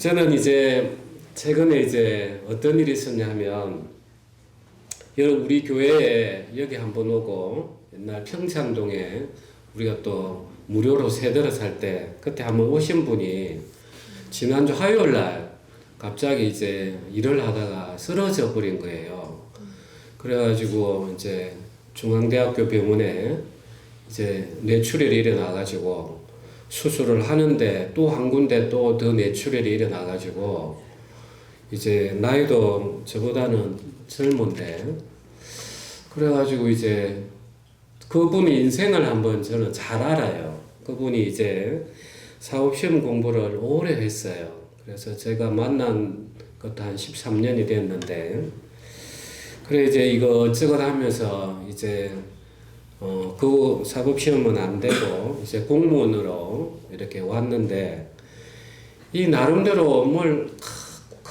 저는 이제 최근에 이제 어떤 일이 있었냐면 여러분 우리 교회에 여기 한번 오고 옛날 평창동에 우리가 또 무료로 세대를 살 때 그때 한번 오신 분이 지난주 화요일 날 갑자기 이제 일을 하다가 쓰러져 버린 거예요. 그래가지고 이제 중앙대학교 병원에 이제 뇌출혈이 일어나가지고 수술을 하는데 또 한 군데 또 더 뇌출혈이 일어나가지고 이제 나이도 저보다는 젊은데 그래가지고 이제 그분의 인생을 한번 저는 잘 알아요. 그분이 이제 사업시험 공부를 오래 했어요. 그래서 제가 만난 것도 한 13년이 됐는데 그래 이제 이거 어쩌고 하면서 이제 어, 그 사법시험은 안 되고 이제 공무원으로 이렇게 왔는데 이 나름대로 뭘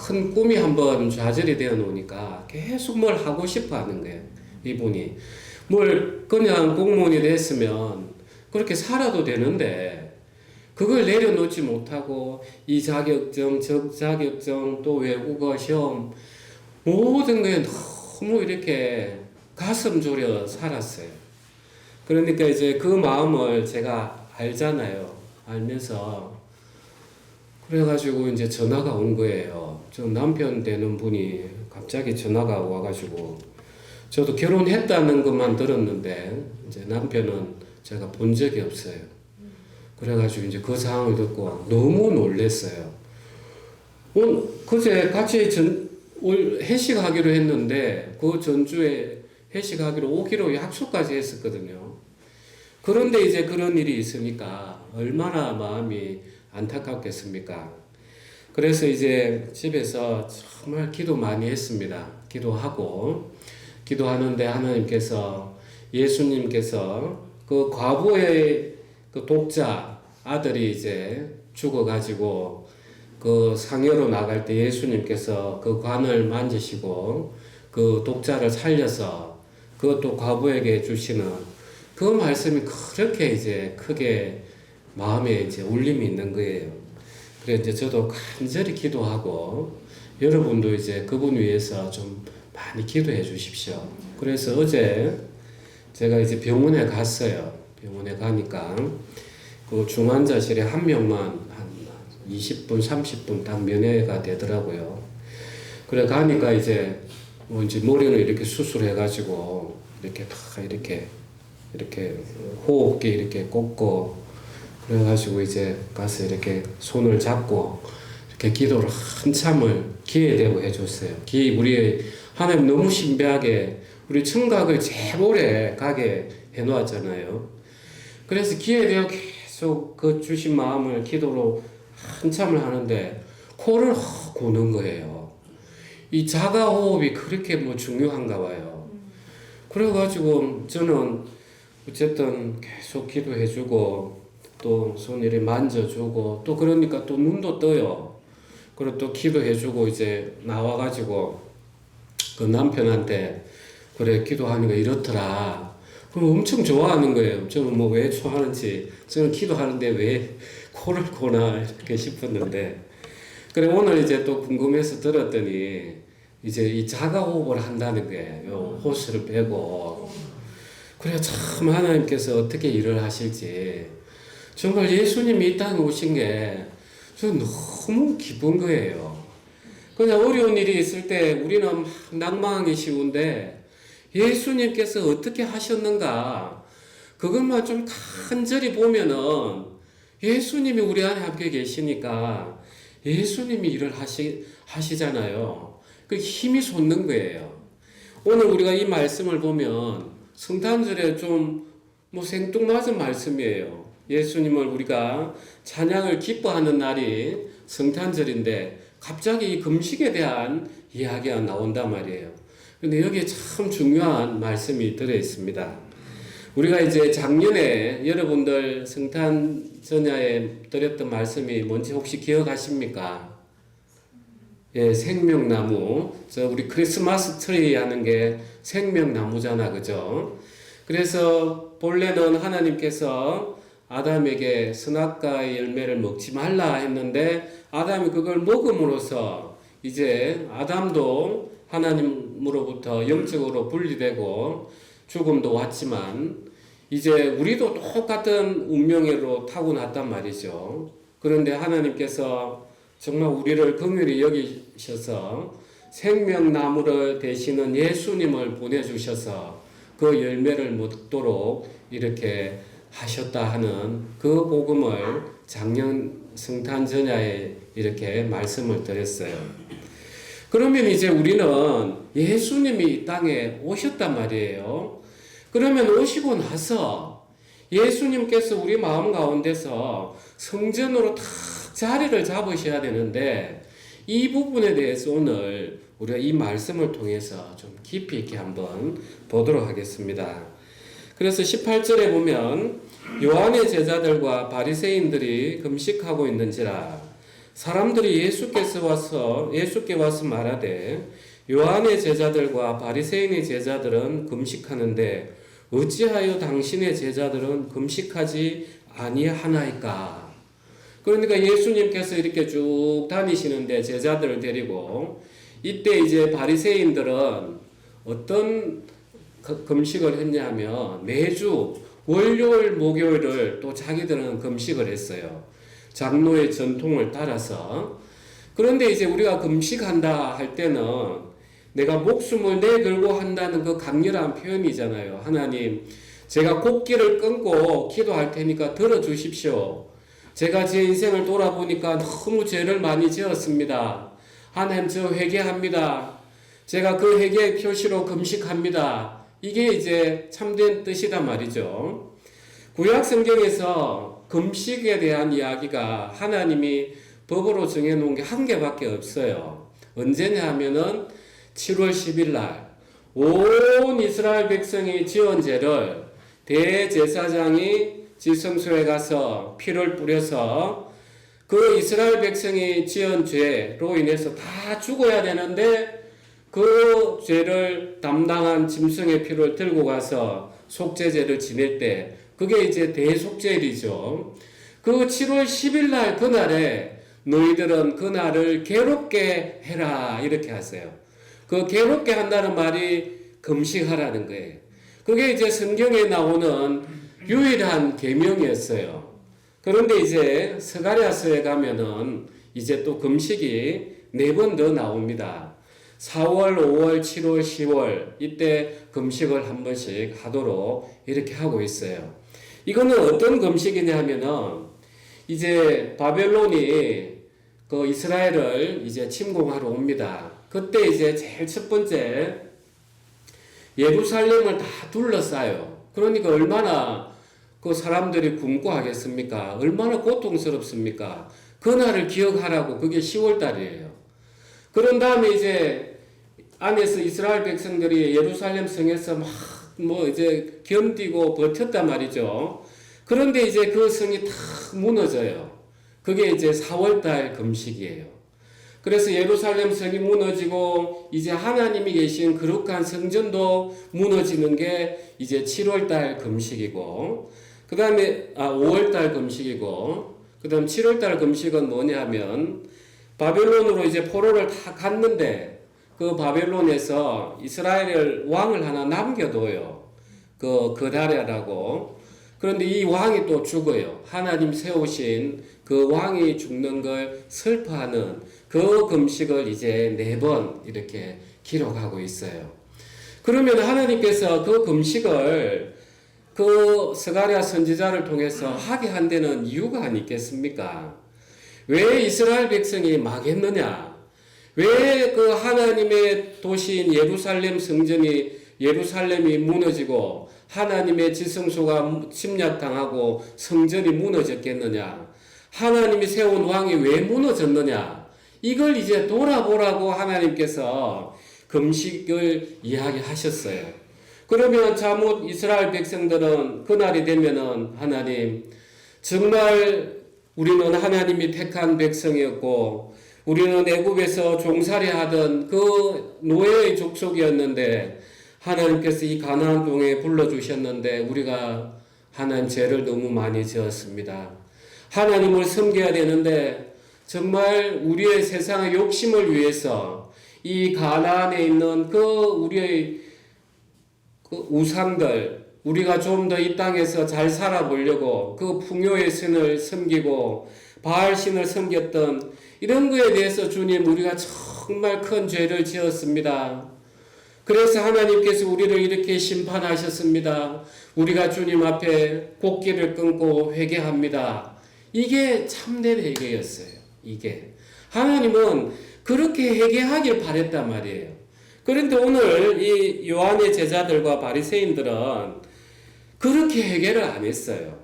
큰 꿈이 한번 좌절이 되어 놓으니까 계속 뭘 하고 싶어 하는 거예요. 이분이. 뭘 그냥 공무원이 됐으면 그렇게 살아도 되는데 그걸 내려놓지 못하고 이 자격증, 저 자격증, 또 외국어 시험 모든 게 너무 이렇게 가슴 졸여 살았어요. 그러니까 이제 그 마음을 제가 알잖아요. 알면서 그래가지고 이제 전화가 온 거예요. 저 남편 되는 분이 갑자기 전화가 와가지고 저도 결혼했다는 것만 들었는데 이제 남편은 제가 본 적이 없어요. 그래가지고 이제 그 상황을 듣고 너무 놀랬어요. 오늘 그제 같이 전, 올 회식하기로 했는데 그 전주에 회식하기로 오기로 약속까지 했었거든요. 그런데 이제 그런 일이 있으니까 얼마나 마음이 안타깝겠습니까? 그래서 이제 집에서 정말 기도 많이 했습니다. 기도하고 기도하는데 하나님께서 예수님께서 그 과부의 그 독자 아들이 이제 죽어가지고 그 상여로 나갈 때 예수님께서 그 관을 만지시고 그 독자를 살려서 그것도 과부에게 주시는 그 말씀이 그렇게 이제 크게 마음에 이제 울림이 있는 거예요. 그래 이제 저도 간절히 기도하고 여러분도 이제 그분 위해서 좀 많이 기도해 주십시오. 그래서 어제 제가 이제 병원에 갔어요. 병원에 가니까 그 중환자실에 한 명만 한 20분, 30분 딱 면회가 되더라고요. 그래 가니까 이제 뭐 이제 머리를 이렇게 수술해가지고 이렇게 다 이렇게 이렇게 호흡기 이렇게 꽂고 그래가지고 이제 가서 이렇게 손을 잡고 이렇게 기도를 한참을 기회되고 해줬어요. 기 우리 하나님 너무 신비하게 우리 청각을 제일 오래 가게 해놓았잖아요. 그래서 기회되어 계속 그 주신 마음을 기도로 한참을 하는데 코를 확 고는 거예요. 이 자가 호흡이 그렇게 뭐 중요한가 봐요. 그래가지고 저는 어쨌든 계속 기도해주고 또 손이를 만져주고 또 그러니까 또 눈도 떠요. 그리고 또 기도해주고 이제 나와가지고 그 남편한테 그래 기도하니까 이렇더라. 그럼 엄청 좋아하는 거예요. 저는 뭐 왜 좋아하는지 저는 기도하는데 왜 코를 고나 이렇게 싶었는데 그래 오늘 이제 또 궁금해서 들었더니 이제 이 자가호흡을 한다는 거예요. 호스를 빼고 그래 참 하나님께서 어떻게 일을 하실지 정말 예수님이 이 땅에 오신 게 저 너무 기쁜 거예요. 그냥 어려운 일이 있을 때 우리는 막 낭망하기 쉬운데 예수님께서 어떻게 하셨는가 그것만 좀 간절히 보면은 예수님이 우리 안에 함께 계시니까 예수님이 일을 하시, 하시잖아요. 그 힘이 솟는 거예요. 오늘 우리가 이 말씀을 보면 성탄절에 좀 뭐 생뚱맞은 말씀이에요. 예수님을 우리가 찬양을 기뻐하는 날이 성탄절인데 갑자기 이 금식에 대한 이야기가 나온단 말이에요. 근데 여기에 참 중요한 말씀이 들어 있습니다. 우리가 이제 작년에 여러분들 성탄 전야에 드렸던 말씀이 뭔지 혹시 기억하십니까? 예, 생명나무. 저 우리 크리스마스 트리 하는 게 생명나무잖아, 그죠? 그래서 본래는 하나님께서 아담에게 선악과의 열매를 먹지 말라 했는데 아담이 그걸 먹음으로써 이제 아담도 하나님으로부터 영적으로 분리되고 죽음도 왔지만 이제 우리도 똑같은 운명으로 타고났단 말이죠. 그런데 하나님께서 정말 우리를 긍휼히 여기셔서 생명나무를 되시는 예수님을 보내주셔서 그 열매를 먹도록 이렇게 하셨다 하는 그 복음을 작년 성탄 전야에 이렇게 말씀을 드렸어요. 그러면 이제 우리는 예수님이 이 땅에 오셨단 말이에요. 그러면 오시고 나서 예수님께서 우리 마음 가운데서 성전으로 탁 자리를 잡으셔야 되는데 이 부분에 대해서 오늘 우리가 이 말씀을 통해서 좀 깊이 있게 한번 보도록 하겠습니다. 그래서 18절에 보면 요한의 제자들과 바리새인들이 금식하고 있는지라 사람들이 예수께서 와서 예수께 와서 말하되 요한의 제자들과 바리새인의 제자들은 금식하는데 어찌하여 당신의 제자들은 금식하지 아니하나이까? 그러니까 예수님께서 이렇게 쭉 다니시는데 제자들을 데리고 이때 이제 바리새인들은 어떤 그- 금식을 했냐면 매주 월요일 목요일을 또 자기들은 금식을 했어요. 장로의 전통을 따라서 그런데 이제 우리가 금식한다 할 때는 내가 목숨을 내걸고 한다는 그 강렬한 표현이잖아요. 하나님, 제가 곡기를 끊고 기도할 테니까 들어주십시오. 제가 제 인생을 돌아보니까 너무 죄를 많이 지었습니다. 하나님, 저 회개합니다. 제가 그 회개의 표시로 금식합니다. 이게 이제 참된 뜻이단 말이죠. 구약 성경에서 금식에 대한 이야기가 하나님이 법으로 정해놓은 게 한 개밖에 없어요. 언제냐 하면은 7월 10일 날, 온 이스라엘 백성이 지은 죄를 대제사장이 지성소에 가서 피를 뿌려서 그 이스라엘 백성이 지은 죄로 인해서 다 죽어야 되는데 그 죄를 담당한 짐승의 피를 들고 가서 속죄제를 지낼 때 그게 이제 대속죄일이죠. 그 7월 10일 날 그날에 너희들은 그날을 괴롭게 해라 이렇게 하세요. 그 괴롭게 한다는 말이 금식하라는 거예요. 그게 이제 성경에 나오는 유일한 계명이었어요. 그런데 이제 스가랴서에 가면은 이제 또 금식이 네 번 더 나옵니다. 4월, 5월, 7월, 10월 이때 금식을 한 번씩 하도록 이렇게 하고 있어요. 이거는 어떤 금식이냐 하면은 이제 바벨론이 그 이스라엘을 이제 침공하러 옵니다. 그때 이제 제일 첫 번째 예루살렘을 다 둘러싸요. 그러니까 얼마나 그 사람들이 굶고 하겠습니까? 얼마나 고통스럽습니까? 그날을 기억하라고 그게 10월 달이에요. 그런 다음에 이제 안에서 이스라엘 백성들이 예루살렘 성에서 막 뭐 이제 견디고 버텼단 말이죠. 그런데 이제 그 성이 탁 무너져요. 그게 이제 4월 달 금식이에요. 그래서 예루살렘 성이 무너지고 이제 하나님이 계신 거룩한 성전도 무너지는 게 이제 7월 달 금식이고 그 다음에 아 5월달 금식이고 그 다음 7월달 금식은 뭐냐면 바벨론으로 이제 포로를 다 갔는데 그 바벨론에서 이스라엘 왕을 하나 남겨둬요. 그 그다랴라고. 그런데 이 왕이 또 죽어요. 하나님 세우신 그 왕이 죽는 걸 슬퍼하는 그 금식을 이제 네 번 이렇게 기록하고 있어요. 그러면 하나님께서 그 금식을 그 스가랴 선지자를 통해서 하게 한 데는 이유가 아니 겠습니까? 왜 이스라엘 백성이 망했느냐? 왜 그 하나님의 도시인 예루살렘 성전이 예루살렘이 무너지고 하나님의 지성소가 침략당하고 성전이 무너졌겠느냐? 하나님이 세운 왕이 왜 무너졌느냐? 이걸 이제 돌아보라고 하나님께서 금식을 이야기하셨어요. 그러면 잘못 이스라엘 백성들은 그날이 되면은 하나님 정말 우리는 하나님이 택한 백성이었고 우리는 애굽에서 종살이 하던 그 노예의 족속이었는데 하나님께서 이 가나안 동에 불러 주셨는데 우리가 하나님 죄를 너무 많이 지었습니다. 하나님을 섬겨야 되는데 정말 우리의 세상의 욕심을 위해서 이 가나안에 있는 그 우리의 그 우상들 우리가 좀 더 이 땅에서 잘 살아보려고 그 풍요의 신을 섬기고 바알 신을 섬겼던 이런 거에 대해서 주님 우리가 정말 큰 죄를 지었습니다. 그래서 하나님께서 우리를 이렇게 심판하셨습니다. 우리가 주님 앞에 곡기를 끊고 회개합니다. 이게 참된 회개였어요. 이게 하나님은 그렇게 회개하길 바랬단 말이에요. 그런데 오늘 이 요한의 제자들과 바리새인들은 그렇게 회개를 안 했어요.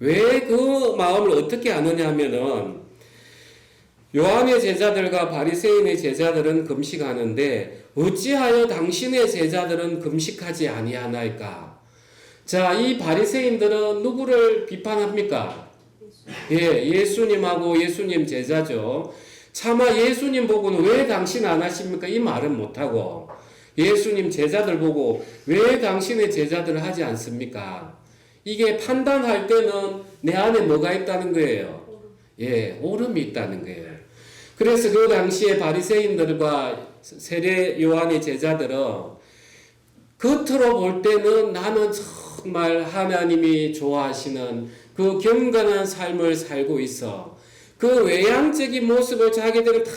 왜 그 마음을 어떻게 아느냐 하면은 요한의 제자들과 바리새인의 제자들은 금식하는데 어찌하여 당신의 제자들은 금식하지 아니하나이까? 자, 이 바리새인들은 누구를 비판합니까? 예, 예수님하고 예수님 제자죠. 차마 예수님 보고는 왜 당신 안 하십니까? 이 말은 못하고 예수님 제자들 보고 왜 당신의 제자들을 하지 않습니까? 이게 판단할 때는 내 안에 뭐가 있다는 거예요. 예, 오름이 있다는 거예요. 그래서 그 당시에 바리새인들과 세례 요한의 제자들은 겉으로 볼 때는 나는 정말 하나님이 좋아하시는 그 경건한 삶을 살고 있어. 그 외향적인 모습을 자기들은 다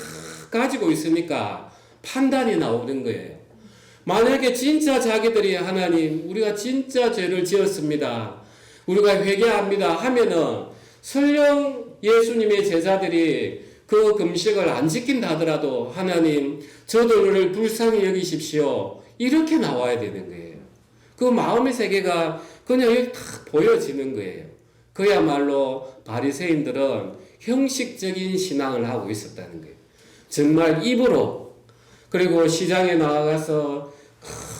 가지고 있으니까 판단이 나오는 거예요. 만약에 진짜 자기들이 하나님, 우리가 진짜 죄를 지었습니다. 우리가 회개합니다 하면은 설령 예수님의 제자들이 그 금식을 안 지킨다 하더라도 하나님, 저들을 불쌍히 여기십시오. 이렇게 나와야 되는 거예요. 그 마음의 세계가 그냥 여기 탁 보여지는 거예요. 그야말로 바리새인들은 형식적인 신앙을 하고 있었다는 거예요. 정말 입으로 그리고 시장에 나가서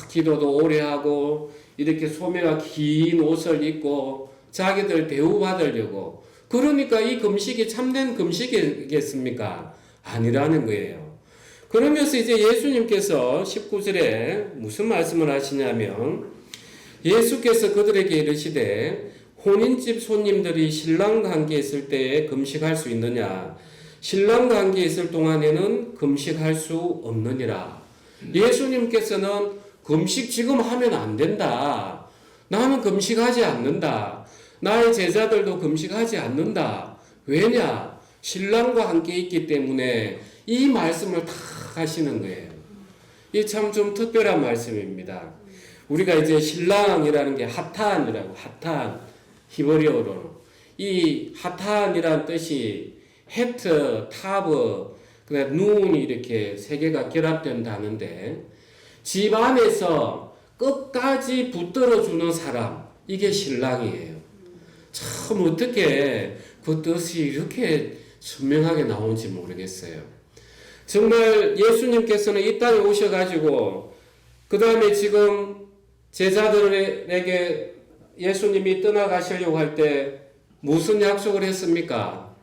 기도도 오래 하고 이렇게 소매가 긴 옷을 입고 자기들 대우받으려고 그러니까 이 금식이 참된 금식이겠습니까? 아니라는 거예요. 그러면서 이제 예수님께서 19절에 무슨 말씀을 하시냐면 예수께서 그들에게 이르시되 혼인집 손님들이 신랑 관계에 있을 때에 금식할 수 있느냐? 신랑 관계에 있을 동안에는 금식할 수 없느니라. 예수님께서는 금식 지금 하면 안 된다. 나는 금식하지 않는다. 나의 제자들도 금식하지 않는다. 왜냐? 신랑과 함께 있기 때문에 이 말씀을 다 하시는 거예요. 이 참 좀 특별한 말씀입니다. 우리가 이제 신랑이라는 게 하탄이라고 하탄 히브리어로는 이 하탄이라는 뜻이 헤트, 타브, 그다음 눈이 이렇게 세 개가 결합된 단어인데 집 안에서 끝까지 붙들어 주는 사람 이게 신랑이에요. 참 어떻게 그 뜻이 이렇게 선명하게 나오는지 모르겠어요. 정말 예수님께서는 이 땅에 오셔가지고 그 다음에 지금 제자들에게 예수님이 떠나가시려고 할 때 무슨 약속을 했습니까?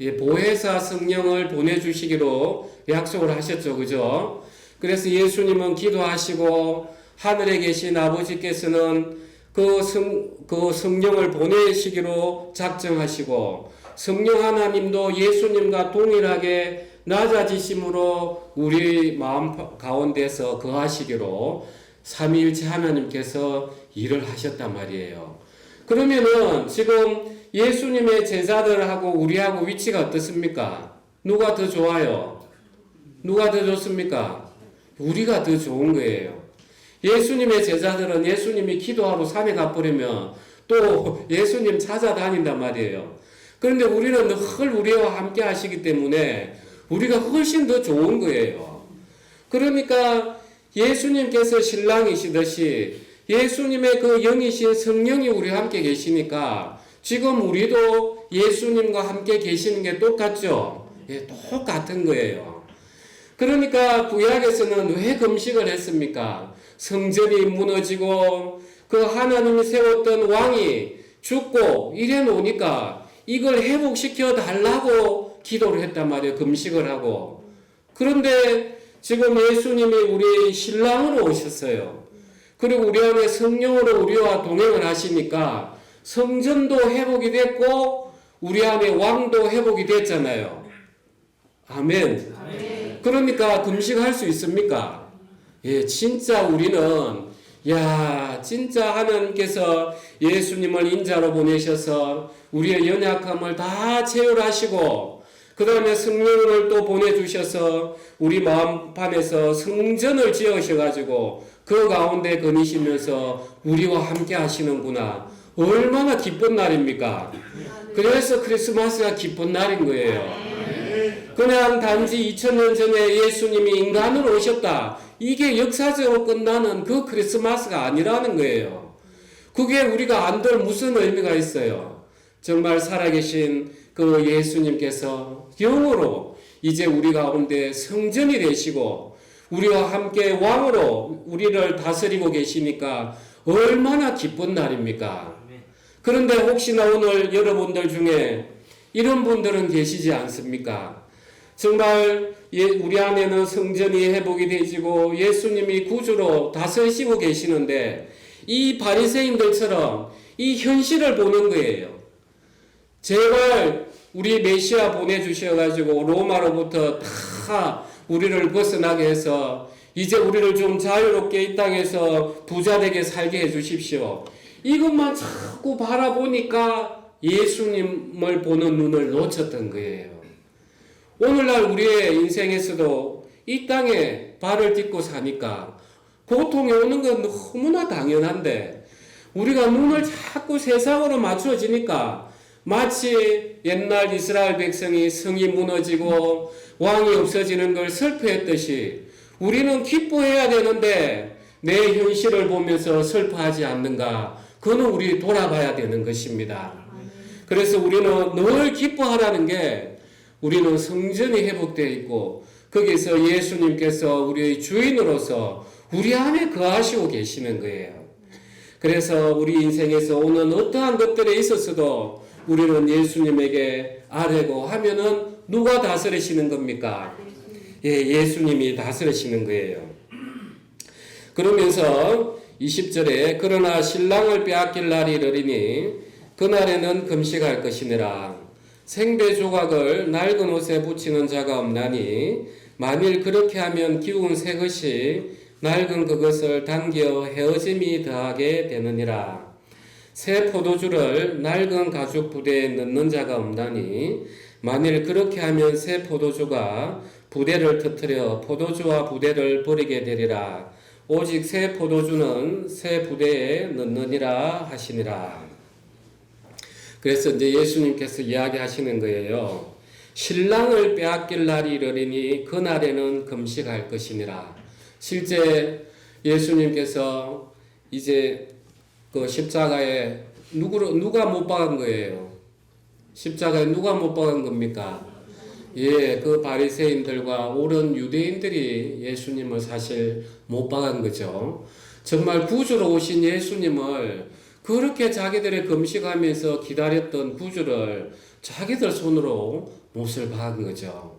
예, 보혜사 성령을 보내주시기로 약속을 하셨죠, 그죠? 그래서 예수님은 기도하시고 하늘에 계신 아버지께서는 그, 성, 그 성령을 보내시기로 작정하시고 성령 하나님도 예수님과 동일하게 낮아지심으로 우리 마음 가운데서 거하시기로 삼위일체 하나님께서 일을 하셨단 말이에요. 그러면은 지금 예수님의 제자들하고 우리하고 위치가 어떻습니까? 누가 더 좋아요? 누가 더 좋습니까? 우리가 더 좋은 거예요. 예수님의 제자들은 예수님이 기도하러 산에 가버리면 또 예수님 찾아다닌단 말이에요. 그런데 우리는 늘 우리와 함께 하시기 때문에 우리가 훨씬 더 좋은 거예요. 그러니까 예수님께서 신랑이시듯이 예수님의 그 영이신 성령이 우리와 함께 계시니까 지금 우리도 예수님과 함께 계시는 게 똑같죠? 예, 똑같은 거예요. 그러니까 구약에서는 왜 금식을 했습니까? 성전이 무너지고 그 하나님이 세웠던 왕이 죽고 이래 놓으니까 이걸 회복시켜 달라고 기도를 했단 말이에요. 금식을 하고. 그런데 지금 예수님이 우리 신랑으로 오셨어요. 그리고 우리 안에 성령으로 우리와 동행을 하시니까 성전도 회복이 됐고 우리 안에 왕도 회복이 됐잖아요. 아멘. 그러니까 금식할 수 있습니까? 예, 진짜 우리는 야, 진짜 하나님께서 예수님을 인자로 보내셔서 우리의 연약함을 다 체휼하시고 그 다음에 성령을 또 보내주셔서 우리 마음판에서 성전을 지으셔가지고 그 가운데 거니시면서 우리와 함께 하시는구나. 얼마나 기쁜 날입니까? 그래서 크리스마스가 기쁜 날인 거예요. 그냥 단지 2000년 전에 예수님이 인간으로 오셨다. 이게 역사적으로 끝나는 그 크리스마스가 아니라는 거예요. 그게 우리가 안들 무슨 의미가 있어요? 정말 살아계신 그 예수님께서 영으로 이제 우리 가운데 성전이 되시고 우리와 함께 왕으로 우리를 다스리고 계시니까 얼마나 기쁜 날입니까? 그런데 혹시나 오늘 여러분들 중에 이런 분들은 계시지 않습니까? 정말 예, 우리 안에는 성전이 회복이 되지고 예수님이 구주로 다스리시고 계시는데 이 바리새인들처럼 이 현실을 보는 거예요. 제발 우리 메시아 보내주셔가지고 로마로부터 다 우리를 벗어나게 해서 이제 우리를 좀 자유롭게 이 땅에서 부자되게 살게 해주십시오. 이것만 자꾸 바라보니까 예수님을 보는 눈을 놓쳤던 거예요. 오늘날 우리의 인생에서도 이 땅에 발을 딛고 사니까 고통이 오는 건 너무나 당연한데 우리가 눈을 자꾸 세상으로 맞춰지니까 마치 옛날 이스라엘 백성이 성이 무너지고 왕이 없어지는 걸 슬퍼했듯이 우리는 기뻐해야 되는데 내 현실을 보면서 슬퍼하지 않는가? 그는 우리 돌아봐야 되는 것입니다. 그래서 우리는 늘 기뻐하라는 게 우리는 성전이 회복되어 있고 거기서 예수님께서 우리의 주인으로서 우리 안에 거하시고 계시는 거예요. 그래서 우리 인생에서 오는 어떠한 것들에 있어서도 우리는 예수님에게 아뢰고 하면은 누가 다스리시는 겁니까? 예, 예수님이 다스리시는 거예요. 그러면서 20절에 그러나 신랑을 빼앗길 날이 이르리니 그날에는 금식할 것이니라 생배 조각을 낡은 옷에 붙이는 자가 없나니 만일 그렇게 하면 기운 새 것이 낡은 그것을 당겨 헤어짐이 더하게 되느니라 새 포도주를 낡은 가죽 부대에 넣는 자가 없나니 만일 그렇게 하면 새 포도주가 부대를 터뜨려 포도주와 부대를 버리게 되리라 오직 새 포도주는 새 부대에 넣느니라 하시니라. 그래서 이제 예수님께서 이야기하시는 거예요. 신랑을 빼앗길 날이 이르리니 그날에는 금식할 것이니라. 실제 예수님께서 이제 그 십자가에 누구로 누가 못 박은 거예요? 십자가에 누가 못 박은 겁니까? 예, 그 바리새인들과 옳은 유대인들이 예수님을 사실 못 박은 거죠. 정말 구주로 오신 예수님을 그렇게 자기들의 금식하면서 기다렸던 구주를 자기들 손으로 못을 박은 거죠.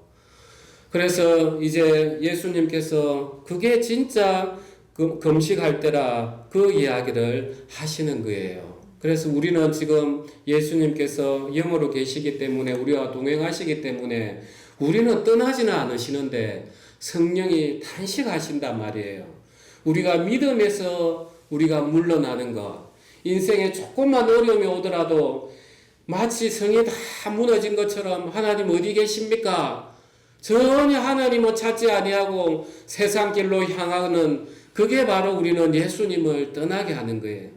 그래서 이제 예수님께서 그게 진짜 금식할 때라 그 이야기를 하시는 거예요. 그래서 우리는 지금 예수님께서 영으로 계시기 때문에 우리와 동행하시기 때문에 우리는 떠나지는 않으시는데 성령이 탄식하신단 말이에요. 우리가 믿음에서 우리가 물러나는 것, 인생에 조금만 어려움이 오더라도 마치 성이 다 무너진 것처럼 하나님 어디 계십니까? 전혀 하나님을 찾지 아니하고 세상 길로 향하는 그게 바로 우리는 예수님을 떠나게 하는 거예요.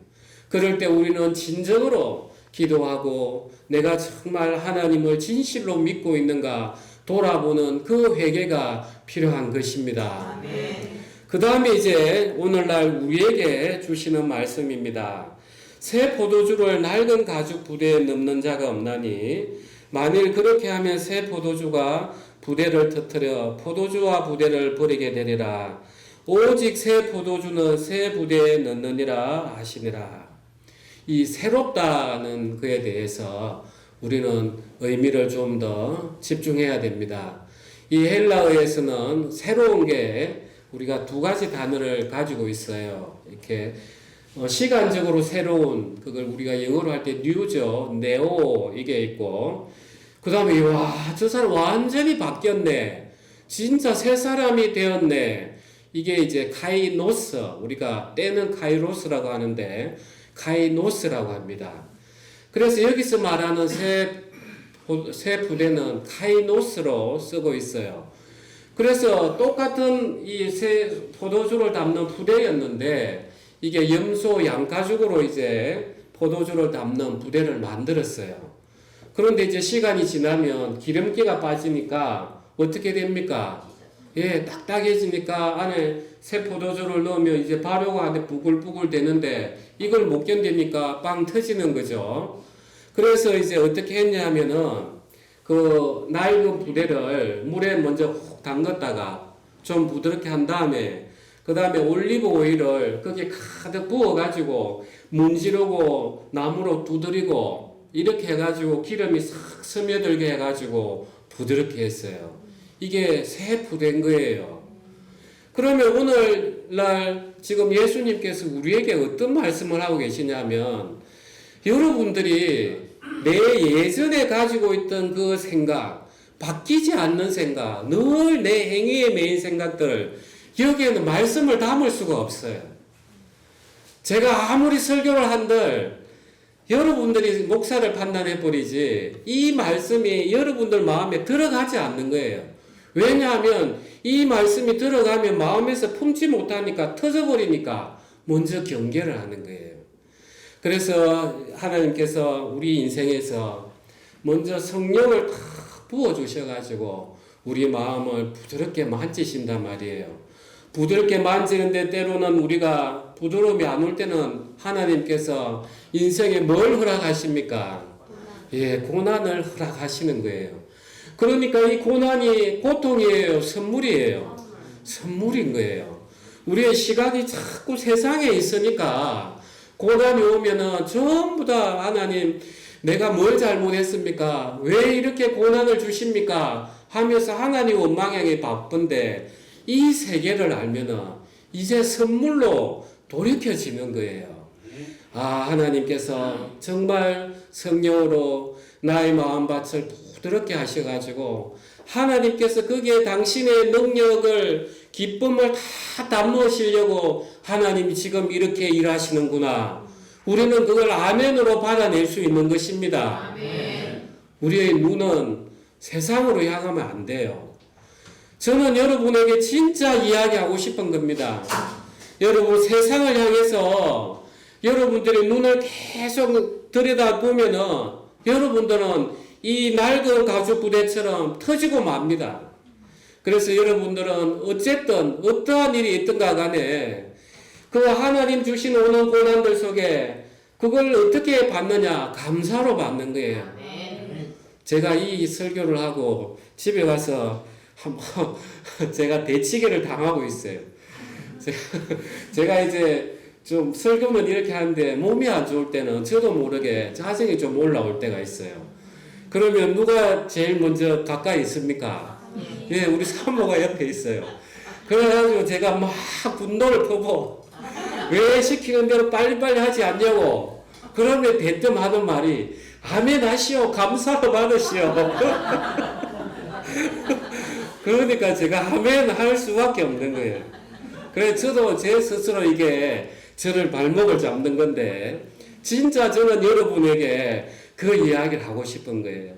그럴 때 우리는 진정으로 기도하고 내가 정말 하나님을 진실로 믿고 있는가 돌아보는 그 회개가 필요한 것입니다. 그 다음에 이제 오늘날 우리에게 주시는 말씀입니다. 새 포도주를 낡은 가죽 부대에 넣는 자가 없나니 만일 그렇게 하면 새 포도주가 부대를 터뜨려 포도주와 부대를 버리게 되리라. 오직 새 포도주는 새 부대에 넣느니라 하시니라. 이 새롭다는 그에 대해서 우리는 의미를 좀 더 집중해야 됩니다. 이 헬라어에서는 새로운 게 우리가 두 가지 단어를 가지고 있어요. 이렇게 어, 시간적으로 새로운 그걸 우리가 영어로 할 때 뉴죠, 네오 이게 있고 그 다음에 와 저 사람 완전히 바뀌었네, 진짜 새 사람이 되었네. 이게 이제 카이노스 우리가 때는 카이로스라고 하는데 카이노스라고 합니다. 그래서 여기서 말하는 새, 부- 새 부대는 카이노스로 쓰고 있어요. 그래서 똑같은 이 새 포도주를 담는 부대였는데 이게 염소 양가죽으로 이제 포도주를 담는 부대를 만들었어요. 그런데 이제 시간이 지나면 기름기가 빠지니까 어떻게 됩니까? 예, 딱딱해지니까 안에 새 포도주를 넣으면 이제 발효가 안에 부글부글 되는데 이걸 못 견디니까 빵 터지는 거죠. 그래서 이제 어떻게 했냐면은 그 낡은 부대를 물에 먼저 훅 담갔다가 좀 부드럽게 한 다음에 그 다음에 올리브 오일을 거기에 가득 부어가지고 문지르고 나무로 두드리고 이렇게 해가지고 기름이 싹 스며들게 해가지고 부드럽게 했어요. 이게 새 부대인 거예요. 그러면 오늘날 지금 예수님께서 우리에게 어떤 말씀을 하고 계시냐면 여러분들이 내 예전에 가지고 있던 그 생각, 바뀌지 않는 생각, 늘 내 행위에 매인 생각들, 여기에는 말씀을 담을 수가 없어요. 제가 아무리 설교를 한들 여러분들이 목사를 판단해 버리지 이 말씀이 여러분들 마음에 들어가지 않는 거예요. 왜냐하면 이 말씀이 들어가면 마음에서 품지 못하니까 터져버리니까 먼저 경계를 하는 거예요. 그래서 하나님께서 우리 인생에서 먼저 성령을 탁 부어주셔가지고 우리 마음을 부드럽게 만지신단 말이에요. 부드럽게 만지는데 때로는 우리가 부드러움이 안 올 때는 하나님께서 인생에 뭘 허락하십니까? 예, 고난을 허락하시는 거예요. 그러니까 이 고난이 고통이에요, 선물이에요. 선물인 거예요. 우리의 시각이 자꾸 세상에 있으니까 고난이 오면은 전부 다 하나님 내가 뭘 잘못했습니까? 왜 이렇게 고난을 주십니까? 하면서 하나님 원망하기 바쁜데 이 세계를 알면은 이제 선물로 돌이켜지는 거예요. 아, 하나님께서 정말 성령으로 나의 마음밭을 부드럽게 하셔가지고 하나님께서 거기에 당신의 능력을 기쁨을 다 담으시려고 하나님이 지금 이렇게 일하시는구나. 우리는 그걸 아멘으로 받아낼 수 있는 것입니다. 우리의 눈은 세상으로 향하면 안 돼요. 저는 여러분에게 진짜 이야기하고 싶은 겁니다. 여러분 세상을 향해서 여러분들의 눈을 계속 들여다보면은 여러분들은 이 낡은 가죽 부대처럼 터지고 맙니다. 그래서 여러분들은 어쨌든 어떠한 일이 있든가 간에 그 하나님 주신 오는 고난들 속에 그걸 어떻게 받느냐 감사로 받는 거예요. 제가 이 설교를 하고 집에 가서 한번 제가 대치기를 당하고 있어요. 제가, 이제 좀 설교는 이렇게 하는데 몸이 안 좋을 때는 저도 모르게 짜증이 좀 올라올 때가 있어요. 그러면 누가 제일 먼저 가까이 있습니까? 예, 우리 사모가 옆에 있어요. 그래가지고 제가 막 분노를 퍼고 왜 시키는 대로 빨리빨리 하지 않냐고. 그러면 대뜸 하는 말이 아멘 하시오 감사로 받으시오. 그러니까 제가 아멘 할 수밖에 없는 거예요. 그래서 저도 제 스스로 이게 저를 발목을 잡는 건데 진짜 저는 여러분에게 그 이야기를 하고 싶은 거예요.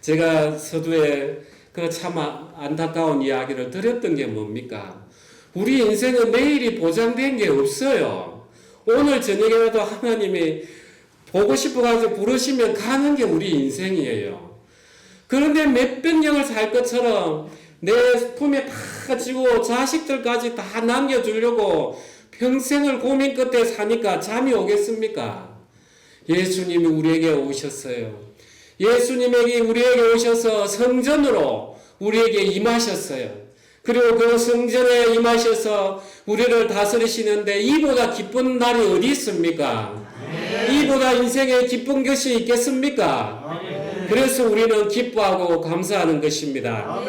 제가 서두에 그 참 안타까운 이야기를 드렸던 게 뭡니까? 우리 인생은 내일이 보장된 게 없어요. 오늘 저녁에라도 하나님이 보고 싶어가지고 부르시면 가는 게 우리 인생이에요. 그런데 몇백 년을 살 것처럼 내 품에 다 지고 자식들까지 다 남겨주려고 평생을 고민 끝에 사니까 잠이 오겠습니까? 예수님이 우리에게 오셨어요. 예수님에게 우리에게 오셔서 성전으로 우리에게 임하셨어요. 그리고 그 성전에 임하셔서 우리를 다스리시는데 이보다 기쁜 날이 어디 있습니까? 이보다 인생에 기쁜 것이 있겠습니까? 그래서 우리는 기뻐하고 감사하는 것입니다.